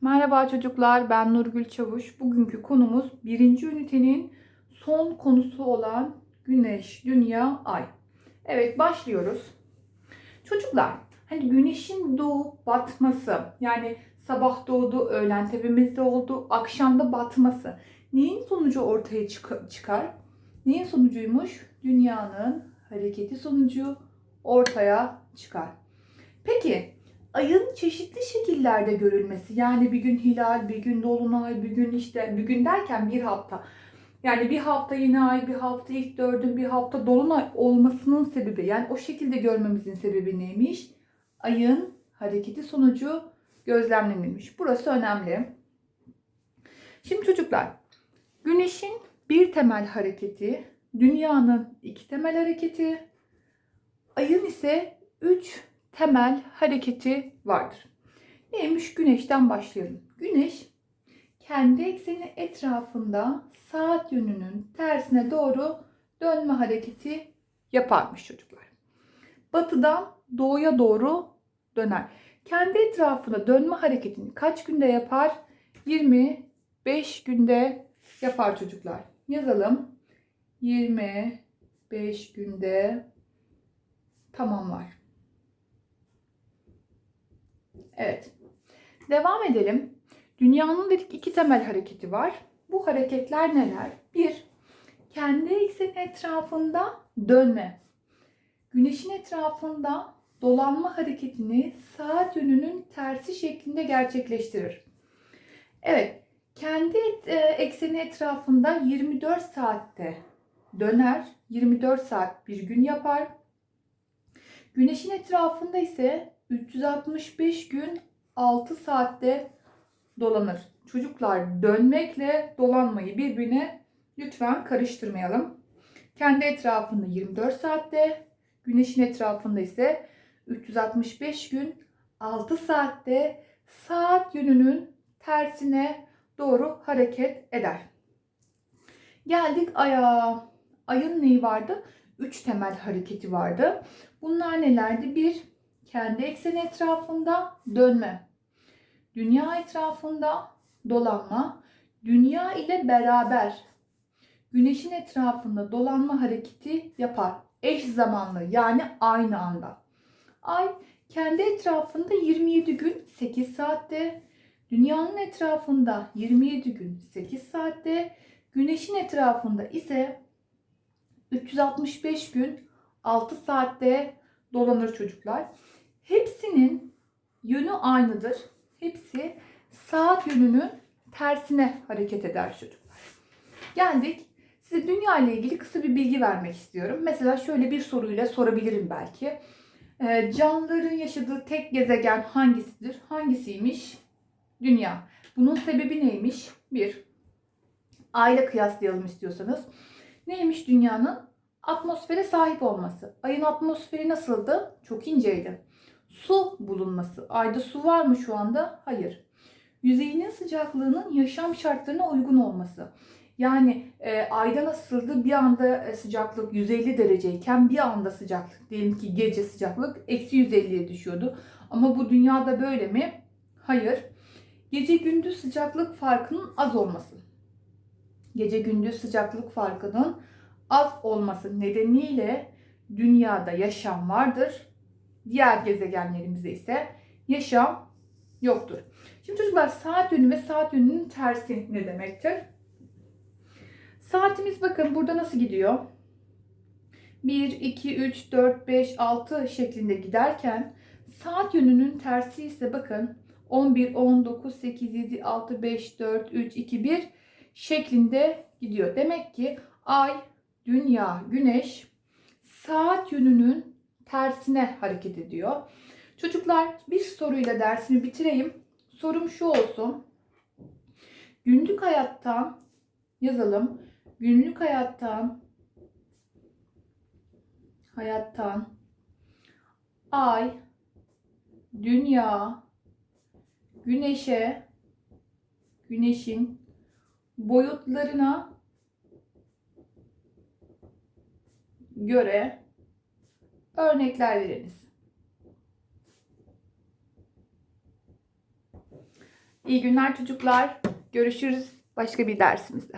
Merhaba çocuklar, ben Nurgül Çavuş. Bugünkü konumuz birinci ünitenin son konusu olan Güneş, Dünya, Ay. Evet, başlıyoruz. Çocuklar, hani güneşin doğup batması, yani sabah doğdu, öğlen tepemizde oldu, akşamda batması neyin sonucu ortaya çık- çıkar? Neyin sonucuymuş? Dünyanın hareketi sonucu ortaya çıkar. Peki, ayın çeşitli şekillerde görülmesi yani bir gün hilal, bir gün dolunay, bir gün işte bir gün derken bir hafta. Yani bir hafta yeni ay, bir hafta ilk dördün, bir hafta dolunay olmasının sebebi yani o şekilde görmemizin sebebi neymiş? Ayın hareketi sonucu gözlemlenilmiş. Burası önemli. Şimdi çocuklar, güneşin bir temel hareketi, dünyanın iki temel hareketi, ayın ise üç temel hareketi vardır. Neymiş? Güneşten başlayalım. Güneş kendi ekseni etrafında saat yönünün tersine doğru dönme hareketi yaparmış çocuklar. Batıdan doğuya doğru döner. Kendi etrafında dönme hareketini kaç günde yapar? 25 günde yapar çocuklar. Yazalım. 25 günde tamamlar. Evet. Devam edelim. Dünyanın dedik iki temel hareketi var. Bu hareketler neler? Bir, kendi ekseni etrafında dönme. Güneşin etrafında dolanma hareketini saat yönünün tersi şeklinde gerçekleştirir. Evet, kendi e, ekseni etrafında 24 saatte döner. 24 saat bir gün yapar. Güneşin etrafında ise 365 gün 6 saatte dolanır. Çocuklar dönmekle dolanmayı birbirine lütfen karıştırmayalım. Kendi etrafında 24 saatte, güneşin etrafında ise 365 gün 6 saatte saat yönünün tersine doğru hareket eder. Geldik aya. Ayın neyi vardı? Üç temel hareketi vardı. Bunlar nelerdi? Bir, kendi ekseni etrafında dönme. Dünya etrafında dolanma. Dünya ile beraber güneşin etrafında dolanma hareketi yapar. Eş zamanlı yani aynı anda. Ay kendi etrafında 27 gün 8 saatte, dünyanın etrafında 27 gün 8 saatte, güneşin etrafında ise 365 gün 6 saatte dolanır çocuklar. Hepsinin yönü aynıdır. Hepsi saat yönünün tersine hareket eder çocuklar. Geldik. Size dünya ile ilgili kısa bir bilgi vermek istiyorum. Mesela şöyle bir soruyla sorabilirim belki. Ee, canlıların yaşadığı tek gezegen hangisidir? Hangisiymiş? Dünya. Bunun sebebi neymiş? Bir, ayla kıyaslayalım istiyorsanız. Neymiş dünyanın? Atmosfere sahip olması. Ayın atmosferi nasıldı? Çok inceydi. Su bulunması. Ayda su var mı şu anda? Hayır. Yüzeyinin sıcaklığının yaşam şartlarına uygun olması. Yani e, ayda nasıldı? Bir anda e, sıcaklık 150 dereceyken bir anda sıcaklık diyelim ki gece sıcaklık eksi 150'ye düşüyordu. Ama bu dünyada böyle mi? Hayır. Gece gündüz sıcaklık farkının az olması. Gece gündüz sıcaklık farkının az olması nedeniyle dünyada yaşam vardır. Diğer gezegenlerimizde ise yaşam yoktur. Şimdi çocuklar saat yönü ve saat yönünün tersi ne demektir? Saatimiz bakın burada nasıl gidiyor? 1, 2, 3, 4, 5, 6 şeklinde giderken saat yönünün tersi ise bakın 11, 10, 9, 8, 7, 6, 5, 4, 3, 2, 1 şeklinde gidiyor. Demek ki ay, dünya, güneş saat yönünün tersine hareket ediyor. Çocuklar bir soruyla dersimi bitireyim. Sorum şu olsun. Günlük hayattan yazalım. Günlük hayattan hayattan ay, dünya, güneşe, güneşin boyutlarına göre örnekler veriniz. İyi günler çocuklar. Görüşürüz başka bir dersimizde.